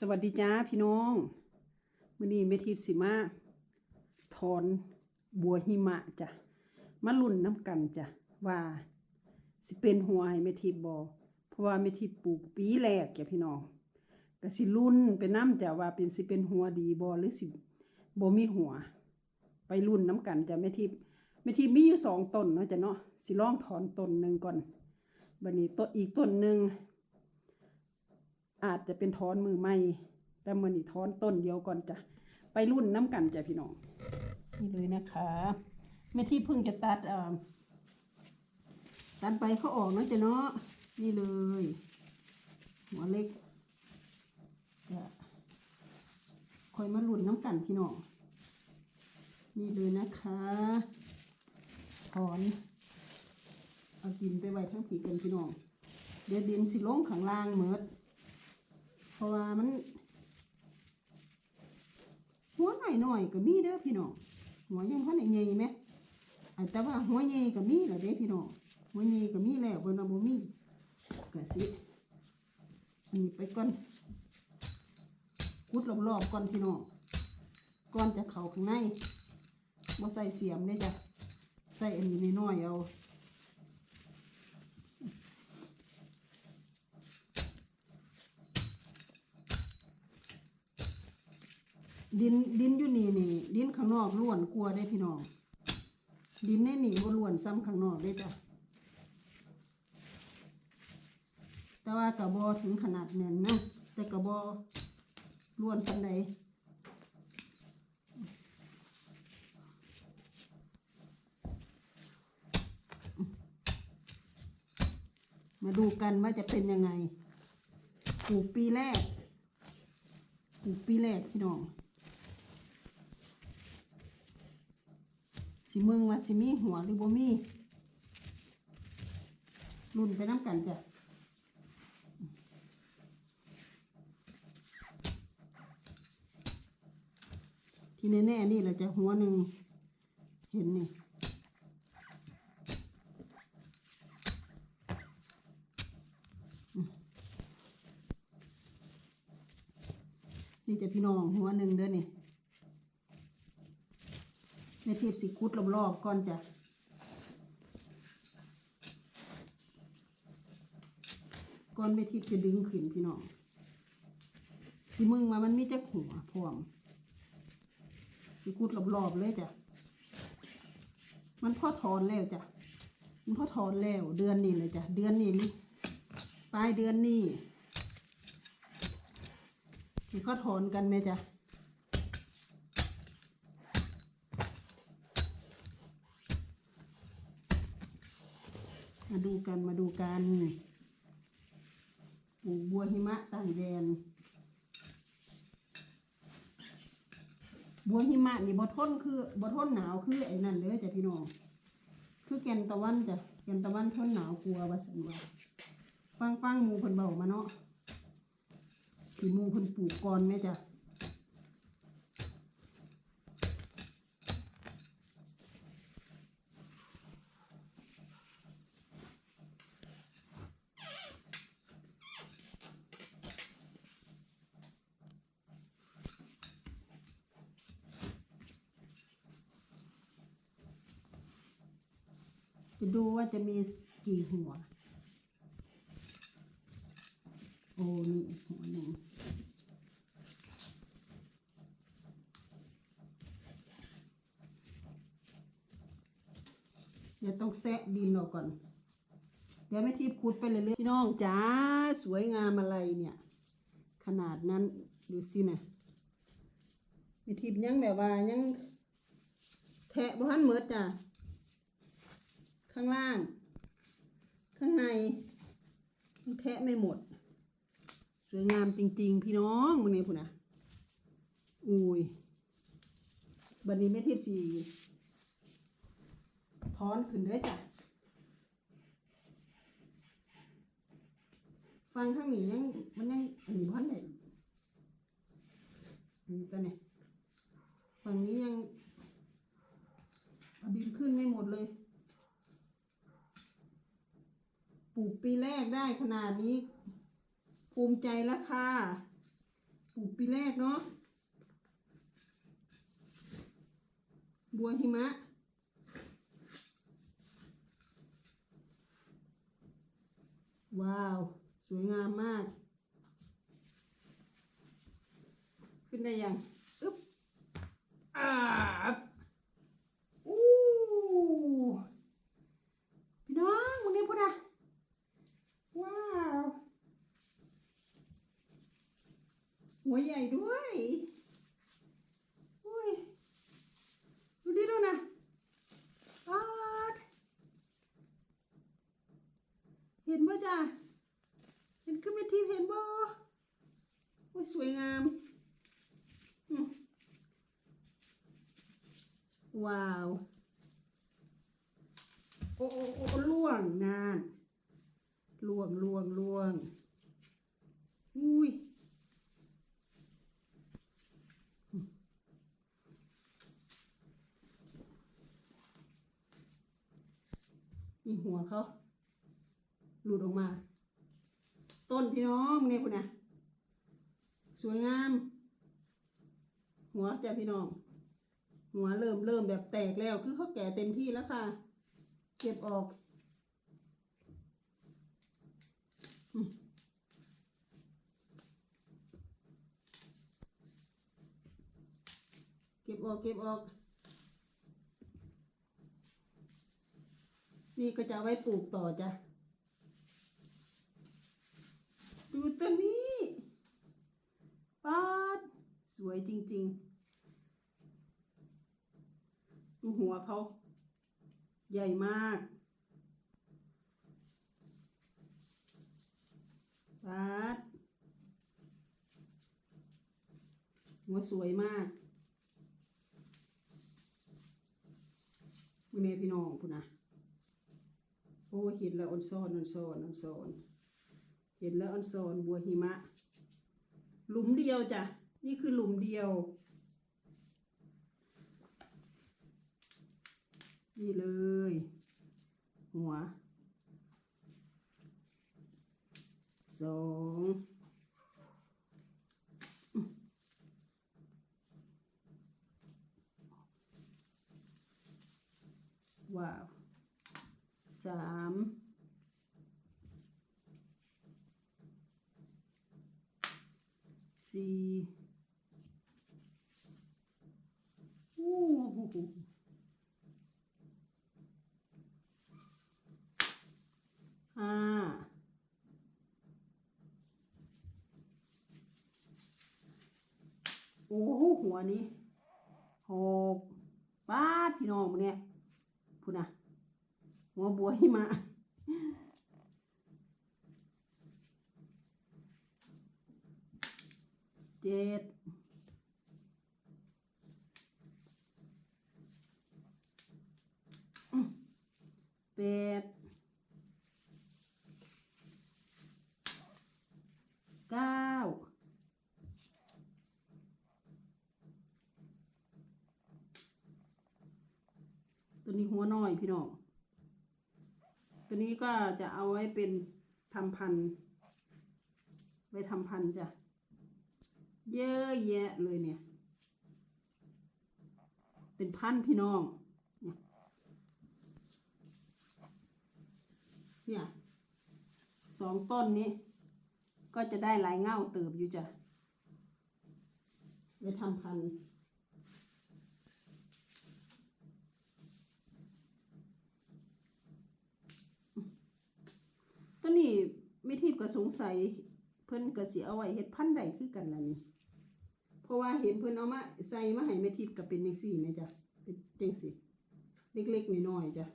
สวัสดีจ้าพี่น้องมื้อนี้แม่ทิพย์สิมาถอนบัวหิมะจ้ะมาลุ่นน้ำกันจ้ะว่าสิเป็นหัวให้แม่ทิพย์บ่เพราะว่าแม่ทิพย์ปลูกปีแรกจ้ะพี่น้องก็สิลุ่นไปน้ำจ้ะว่าเป็นสิเป็นหัวดีบ่หรือสิบ่มีหัว ไปรุ่นน้ำกันจ้ะแม่ทิพย์แม่ทิพย์มีอยู่สองต้นเนาะจ้ะเนาะสิลองถอนต้นหนึ่งก่อนบัดนี้ต้นอีกต้นหนึ่ง อาจจะเป็นทอนมือใหม่แต่มือนี่ทอนต้นเดียวก่อนจ้ะไปรุ่นน้ำกันจ้ะพี่น้อง นี่เลยนะคะแม่ที่เพิ่งจะตัดตัดไปเขาออกเนาะจ้ะเนาะนี่เลย หัวเล็กจะคอยมารุ่นน้ำกันพี่น้องนี่เลยนะคะถอนเอาดินไปไว้ทั้งผีกันพี่น้อง เดี๋ยวดินสิลงข้างล่างเมิด เพราะว่ามันหัวหน่อยหน่อยๆก็มีเด้อพี่น้องหัวยังพันใหญ่ไหมแต่ว่าหัวใหญ่ก็มีแหละเด้พี่น้องหัวใหญ่ก็มีแล้วบนบ่มีก็สิอันนี้ไปก่อนกุดรอบๆก่อนพี่น้องก่อนจะเข้าข้างในบ่ใส่เสียมเลยจ้ะใส่อันนี้น้อยๆเอา ดินดินอยู่นี่นี่ดินข้างนอกล้วนกลัวได้พี่น้อง ดินในนี่บ่ล้วนซ้ำข้างนอกได้จ้ะแต่ว่ากระบอถึงขนาดแน่นนะแต่กระบอล้วนปันใดมาดูกันว่าจะเป็นยังไงปลูกปีแรกปลูกปีแรกพี่น้อง สิเมืองว่าสิมีหัวหรือบ่มีรุ่นไปน้ำกันจ้ะที่แน่ๆนี่เราจะหัวหนึ่งเห็นนี่นี่จะพี่น้องหัวหนึ่งเด้อนี่ ในเทปสิคุดรอบๆก่อนจ้ะก่อนไปทิพจะดึงขึ้นพี่น้องสิมึงมามันมีจักหัวพวงสิคุดรอบๆเลยจ้ะมันพ่อถอนแล้วจ้ะมันพ่อถอนแล้วเดือนนี้เลยจ้ะเดือนนี้นี่ปลายเดือนนี้ที่เขาถอนกันไหมจ้ะ มาดูกันมาดูกันปลูกบัวหิมะต่างแดน บัวหิมะนี่บ่ทนคือบ่ทนหนาวคือไอ้นั่นเลยจ้ะพี่น้องคือแกนตะวันจ้ะแกนตะวันทนหนาวกลัวว่าสันว่าฟังฟังมูเพิ่นเบามาเนาะที่มูเพิ่นปลูกก่อนแม่จ้ะ จะดูว่าจะมีกี่หัว โอ้นี่หัวหนึ่งเดี๋ยวต้องแซะดินออกก่อน เดี๋ยวไม่ทีบขุดไปเลยเรื่อยๆพี่น้องจ้าสวยงามอะไรเนี่ย ขนาดนั้นดูสินะไม่ทีบยังแบบว่ายังแทะบ้านเมิดจ้ะ ข้างล่าง ข้างในมันแทะไม่หมด สวยงามจริง ๆ พี่น้องมึงเนี่พูนะอุ้ยบันนี้ไม่ทิพสีถอนขึ้นด้วยจ้ะฟังข้างนี้ยังมันยังอันนี้พันไหนอันนี้ตัวเนี่ยฝั่งนี้ยังเอาดินขึ้นไม่หมดเลย ปีแรกได้ขนาดนี้ ภูมิใจแล้วค่ะปลูกปีแรกเนาะบัวหิมะ ว้าว สวยงามมาก ขึ้นได้ยังอึ๊บอ่าบอู้พี่น้องวันนี้พูดอะ ว้าว หัวใหญ่ด้วยอุ้ยดูดิดูนะปาดเห็นบ่จ้ะเห็นขึ้นเวทีเห็นบ่อุ้ยสวยงามอืมว้าว โอ้โอ้โอ้ล่วงนาน ล่วงล่วงล่วงอุ้ยมีหัวเขาหลุดออกมา ต้นพี่น้องเนี่ยคุณนะสวยงาม หัวจ้ะพี่น้อง หัวเริ่มเริ่มแบบแตกแล้ว คือเขาแก่เต็มที่แล้วค่ะ เก็บออกอืม เก็บออกเก็บออก นี่ก็จะไว้ปลูกต่อจ้ะ ดูตัวนี้ป๊าดสวยจริง ๆ ดูหัวเขา ใหญ่มาก ป๊าดหัวสวยมากแม่พี่น้องคุณนะโอ้เห็นแล้วอ่อนซ้อนอ่อนซ้อนอ่อนซ้อนเห็นแล้วอ่อนซ้อนบัวหิมะ หลุมเดียวจ้ะ นี่คือหลุมเดียว นี่เลย หัว สองว้าว สามสี่อู้หูห้า โอ้โหหัวนี้หกป้าพี่น้องเนี่ยพูดนะหัวบัวหิมะเจ็ดแปดเก้า ตัวนี้หัวน้อยพี่น้อง ตัวนี้ก็จะเอาไว้เป็นทำพันธุ์ไว้ทำพันธุ์จ้ะ เยอะแยะเลยเนี่ย เป็นพันพี่น้อง เนี่ยเนี่ยสองต้นนี้ ก็จะได้หลายเง่าเติบอยู่จ้ะไว้ทำพันธุ์ ตัวนี้ไม่ทิพย์ก็สงสัยเพิ่นก็สิเอาไว้เฮ็ดพันธุ์ใดคือกันล่ะนี่เพราะว่าเห็นเพิ่นเอามาใส่มาให้แม่ทิพย์ก็เป็นจังซี่แม่จ้ะเป็นจังซี่เล็กๆน้อยๆจ้ะ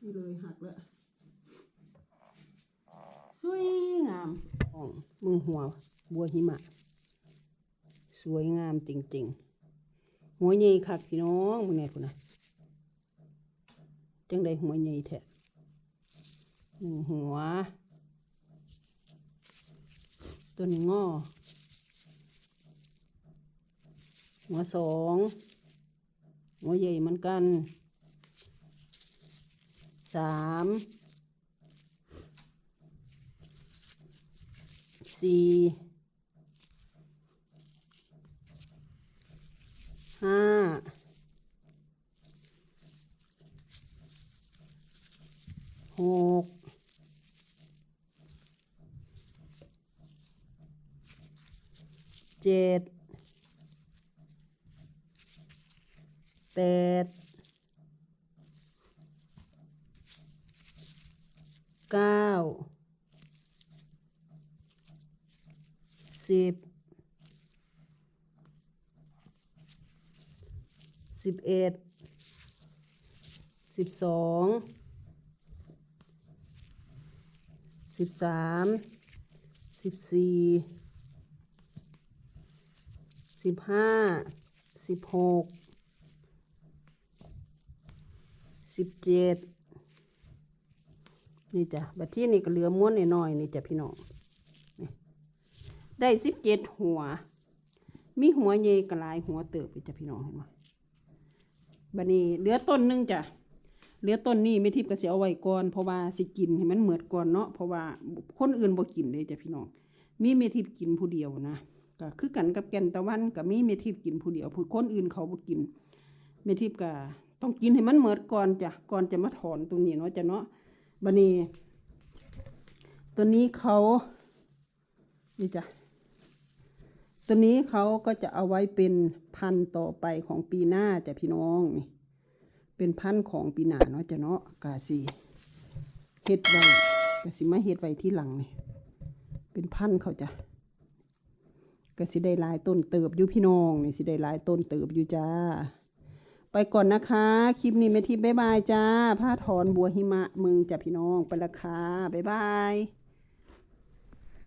นี่เลยหักแล้วสวยงามอ่องมึงหัวบัวหิมะ สวยงามจริงๆหัวใหญ่คักพี่น้องมึงไงพุ่นน่ะจังไดหัวใหญ่แท้ หัว ตัวนี้งอ หัวสอง หัวใหญ่เหมือนกันสามสี่ห้าหก เจ็ดแปดเก้าสิบสิบเอ็ดสิบสองสิบสามสิบสี่ สิบห้าสิบหกสิบเจ็ดนี่จ้ะบัดที่นี่ก็เหลือม้วนน้อยๆนี่จ้ะพี่น้องได้สิบเจ็ดหัว มีหัวเยกระลายหัวเติบอยู่จ้ะพี่น้องเห็นไหมบัดนี้เหลือต้นหนึงจ้ะเหลือต้นนี้ไม่ทิพย์ก็สิเอาไว้ก่อนเพราะว่าสิกินให้มันเหมือดก่อนเนาะเพราะว่าคนอื่นบ่กินเลยจ้ะพี่น้องมีเมทิพย์กินผู้เดียวนะ ก็คือกันกับแก่นตะวันก็มีเมทิพกินผู้เดียวผู้คนอื่นเขาบ่กิน เมทิพก็ต้องกินให้มันเหมือดก่อนจ้ะก่อนจะมาถอนตรงนี้เนาะจ้ะเนาะบันี้ตัวนี้เขานี่จ้ะตัวนี้เขาก็จะเอาไว้เป็นพันธุ์ต่อไปของปีหน้าจ้ะพี่น้องนี่เป็นพันธุ์ของปีหน้าเนาะจ้ะเนาะกาสีเฮ็ดไว้กาสิมาเฮ็ดไว้ที่หลังนี่เป็นพันธุ์เขาจ้ะ ก็สิได้หลายต้นเติบอยู่พี่น้องนี่สิได้หลายต้นเติบอยู่จ้า ไปก่อนนะคะ คลิปนี้แม่ทิพย์บ๊ายบายจ้าผ้าถอนบัวหิมะมึงจ้ะพี่น้องไปละค่ะบ๊ายบาย